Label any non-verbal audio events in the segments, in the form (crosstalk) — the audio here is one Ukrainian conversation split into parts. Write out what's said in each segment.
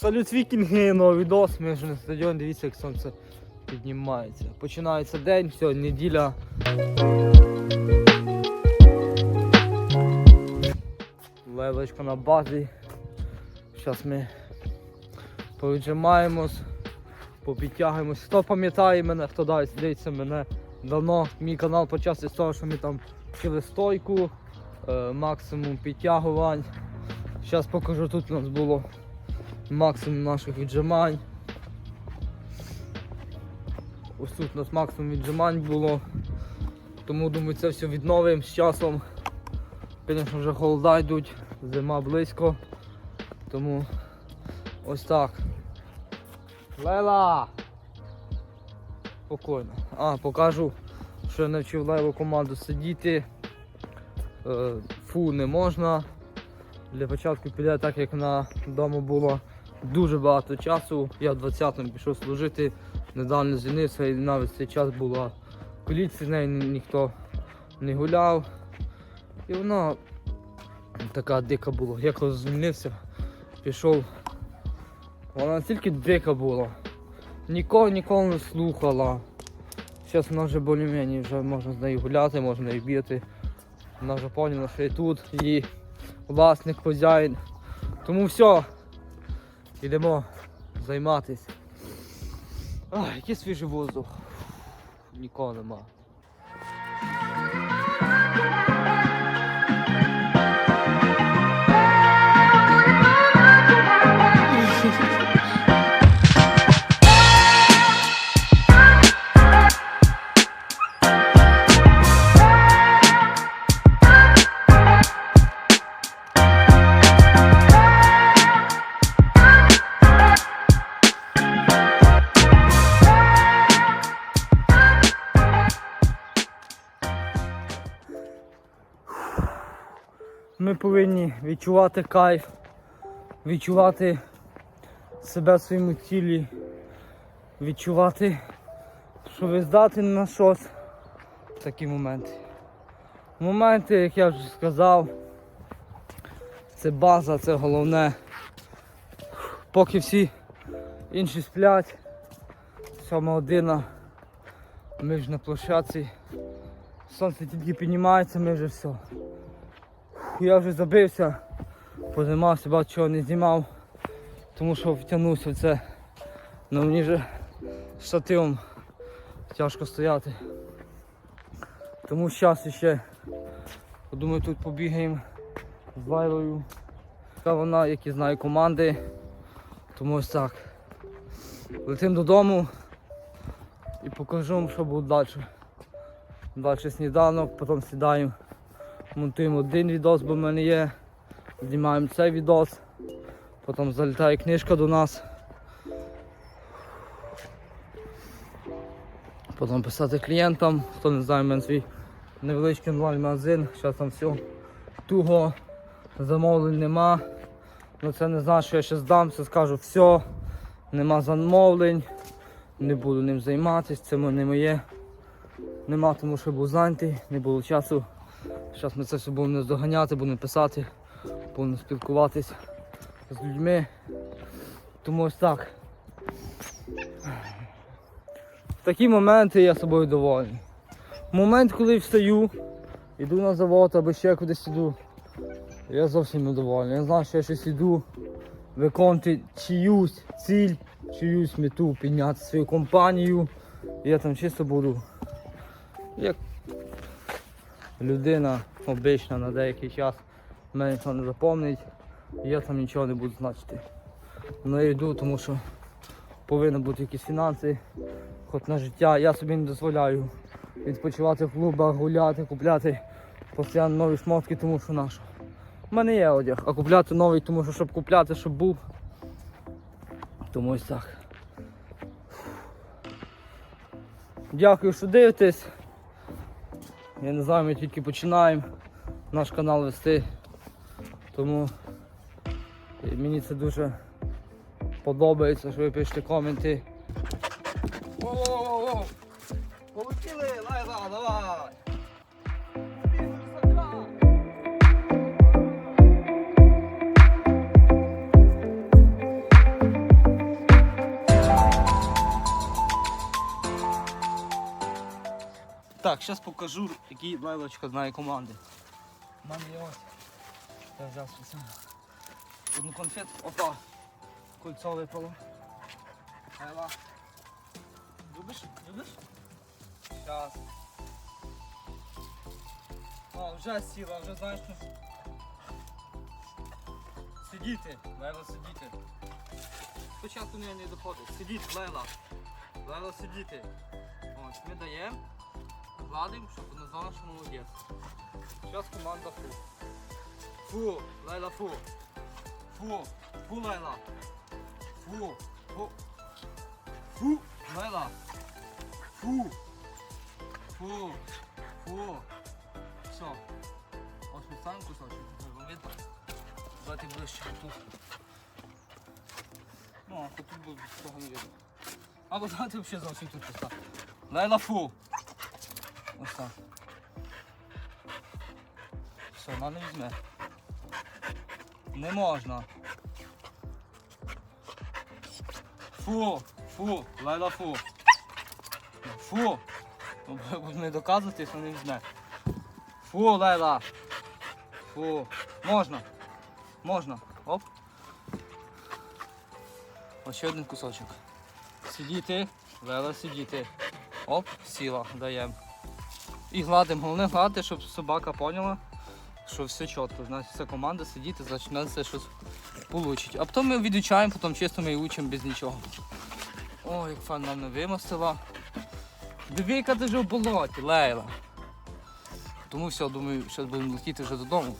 Салют вікінги, новий відос, ми вже на стадіоні, дивіться, як сонце піднімається. Починається день, все, неділя. Левочка на базі. Зараз ми повіджимаємось, попідтягуємось. Хто пам'ятає мене, хто далі дивиться мене давно. Мій канал почався з того, що ми там вчили стойку, е, максимум підтягувань. Зараз покажу, тут у нас було максимум наших віджимань. Ось тут у нас максимум віджимань було. Тому думаю це все відновимо з часом. Звісно, вже холода йдуть, зима близько. Тому ось так. Лейла! Спокійно. А, покажу, що я навчив леву команду сидіти. Е, Фу не можна. Для початку піде так, як на дому було дуже багато часу. Я в 20-му пішов служити, недавно звільнився і навіть цей час була поліція, з нею ніхто не гуляв. І вона така дика була. Я коли звільнився, пішов. Вона настільки дика була. Нікого ніколи не слухала. Зараз вона вже більш-менш вже можна з нею гуляти, можна її б'яти. Вона вже поняла, що я тут, її власник, хазяїн. Тому все, йдемо займатися. Ай, який свіжий воздух. Нікого нема. Ми повинні відчувати кайф, відчувати себе в своєму тілі, відчувати, що ви здатні на щось в такі моменти. Моменти, як я вже сказав, це база, це головне. Поки всі інші сплять, сьома година, ми ж на площадці, сонце тільки піднімається, ми вже все. Я вже забився, позаймався, багато чого не знімав, тому що втягнувся в це. Ну мені вже з штативом тяжко стояти. Тому зараз ще, думаю, тут побігаємо з Лайлою. Така вона, як і знає, команди. Тому ось так. Летимо додому і покажу вам, що буде далі. Далі сніданок, потім сідаємо. Монтуємо один відос, бо в мене є. Знімаємо цей відос. Потім залітає книжка до нас. Потім писати клієнтам. Хто не знає, мене свій невеличкий онлайн-магазин. Зараз там все туго, замовлень нема. Ну це не значить, що я ще здамся, скажу все, нема замовлень, не буду ним займатися, це не моє. Нема, тому що був зайнятий, не було часу. Зараз ми це все будемо наздоганяти, будемо писати, будемо спілкуватися з людьми. Тому ось так. В такі моменти я собою довольний. Момент, коли встаю, йду на завод або ще кудись іду, я зовсім недовольний. Я знаю, що я щось іду виконувати чиюсь ціль, чиюсь мету, підняти свою компанію. Я там чисто буду як людина обична на деякий час мене ніхто не запомнить, і я там нічого не буду значити. Ну я йду, тому що повинні бути якісь фінанси, хоч на життя. Я собі не дозволяю відпочивати в клубах, гуляти, купляти постійно нові шмотки, тому що нащо. У мене є одяг, а купляти новий, тому що щоб купляти, щоб був. Тому ось так. Дякую, що дивитесь. Я не знаю, ми тільки починаємо наш канал вести. Тому мені це дуже подобається, що ви пишете коменти. Воу-воу-воу! Полетіли, лайла, давай! Так, зараз покажу, які лайлочка знає команди. Мене ось. Я взяв спеціально. Одну конфетку. Опа. Кольцо випало. Лайла. Любиш? Любиш? Зараз. О, вже сіла, вже знаєш, що... Сидіти, Лайла, сидіти. Спочатку не, не доходить. Сидіть, Лайла. Лайла, сидіти. Ось, ми даємо, гладимо, щоб вона знала, що молодець. Зараз команда фу. Фу, Лайла, фу. Фу, фу, Лайла. Фу, фу. Фу, Лайла. Фу. Фу. Фу. Все. Ось ми ставимо кусочок, треба видно. Давайте ближче тут. Ну, а тут буде цього не видно. Або давайте взагалі зовсім тут поставимо. Лайла фу. Ось так. Все, вона не візьме. Не можна. Фу, фу, Лайла фу. Фу. Не доказувати, що не візьме. Фу, Лайла. Фу. Можна. Можна. Оп. Ось ще один кусочок. Сидіти, Лайла сидіти. Оп, сіла, даємо. І гладимо. Головне гладити, щоб собака поняла, що все чітко. Значить, вся команда сидіти, значить нас це щось получить. А потім ми відвічаємо, потім чисто ми і учимо без нічого. Ой, як фан нам не вимостила. Диви, яка ти вже в болоті, Лейла. Тому все, думаю, зараз будемо летіти вже додому.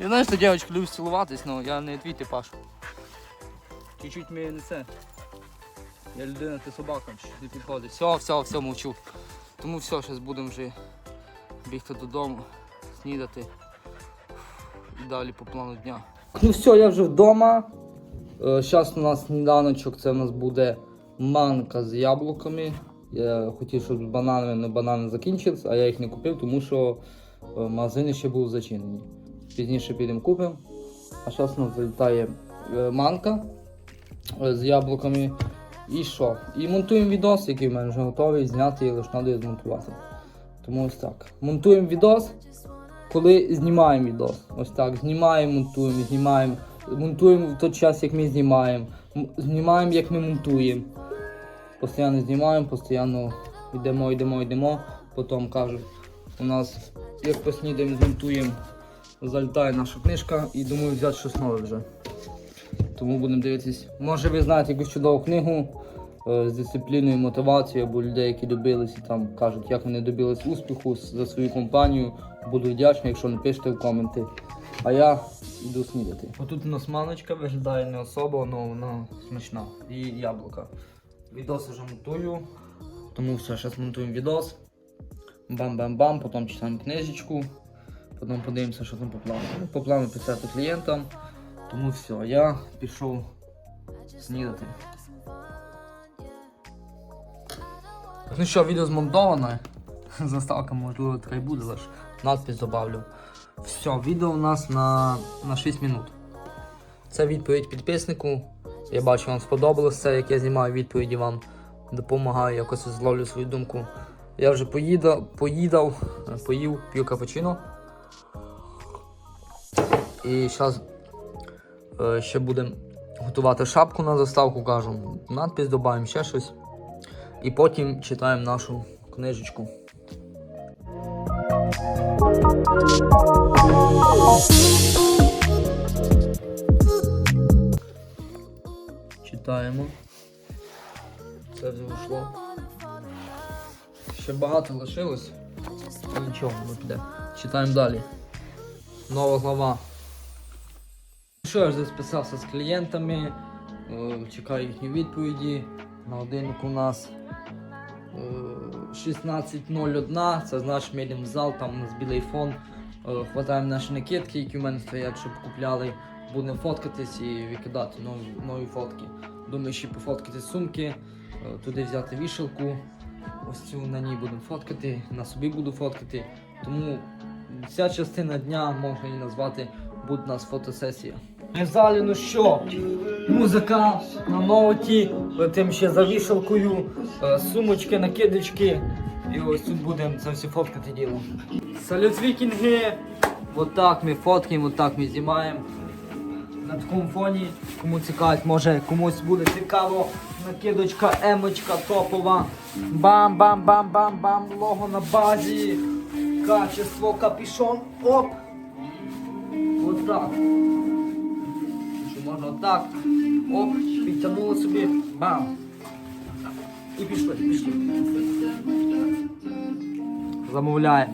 Я знаю, що дівчинка любить цілуватись, але я не твій типаж. Чуть-чуть мене несе. Я людина, ти собака, не підходить. Все, все, все, мовчу. Тому все, зараз будемо вже бігти додому, снідати і далі по плану дня. Ну все, я вже вдома. Зараз у нас сніданочок, це у нас буде манка з яблуками. Я хотів, щоб з бананами, але банани закінчились, а я їх не купив, тому що е, магазини ще були зачинені. Пізніше підемо купимо. А зараз у нас залітає е, манка е, з яблуками. І що? І монтуємо відос, який в мене вже готовий, зняти, лише треба змонтувати. Тому ось так. Монтуємо відос, коли знімаємо відос. Ось так. Знімаємо, монтуємо, знімаємо. Монтуємо в той час, як ми знімаємо. Знімаємо, як ми монтуємо. Постійно знімаємо, постійно йдемо, йдемо, йдемо. Потім кажу, у нас як поснідаємо, змонтуємо, залітає наша книжка і думаю взяти щось нове вже. Тому будемо дивитись. Може ви знаєте якусь чудову книгу е, з дисципліною, мотивацією, або людей, які добились і там кажуть, як вони добились успіху за свою компанію. Буду вдячний, якщо напишете в коменти. А я йду снідати. Отут у нас маночка виглядає не особо, але вона смачна. І яблука. Відос вже монтую. Тому все, зараз монтуємо відос. Бам-бам-бам, потім читаємо книжечку. Потім подивимося, що там по плану. Ну, По плану писати клієнтам. Тому все, я пішов снідати. Ну що, відео змонтоване. (laughs) Заставка, можливо, така й буде, лише надпис добавлю. Все, відео у нас на, на 6 минут. Це відповідь підписнику. Я бачу, вам сподобалось це, як я знімаю відповіді вам. Допомагаю якось зловлю свою думку. Я вже поїдав, поїдав, поїв, п'ю капучино. І зараз Ще будемо готувати шапку на заставку, кажу. Надпис додаємо ще щось. І потім читаємо нашу книжечку. Читаємо. Це вже вийшло. Ще багато лишилось. Нічого, воно піде. Читаємо далі. Нова глава. Що я вже списався з клієнтами, е, чекаю їхні відповіді. На годиннику у нас е, 16.01, це значить ми зал, там у нас білий фон. Е, Хватаємо наші накидки, які в мене стоять, щоб купляли. Будемо фоткатись і викидати нові, нові фотки. Думаю, ще пофоткати сумки, е, туди взяти вішалку. Ось цю на ній будемо фоткати, на собі буду фоткати. Тому ця частина дня можна її назвати буде у нас фотосесія. Ми в ну що? музика на ноуті, тим ще за вішалкою, е, сумочки, накидочки. І ось тут будемо це все фоткати діло. Салют вікінги! Вот так ми фоткаємо, вот так ми знімаємо. На такому фоні, кому цікавить, може комусь буде цікаво. Накидочка, емочка топова. Бам-бам-бам-бам-бам. Лого на базі. Качество, капішон. Оп. Вот так. Що можна отак. Оп, підтягнули собі. Бам. І пішли, пішли. Замовляємо.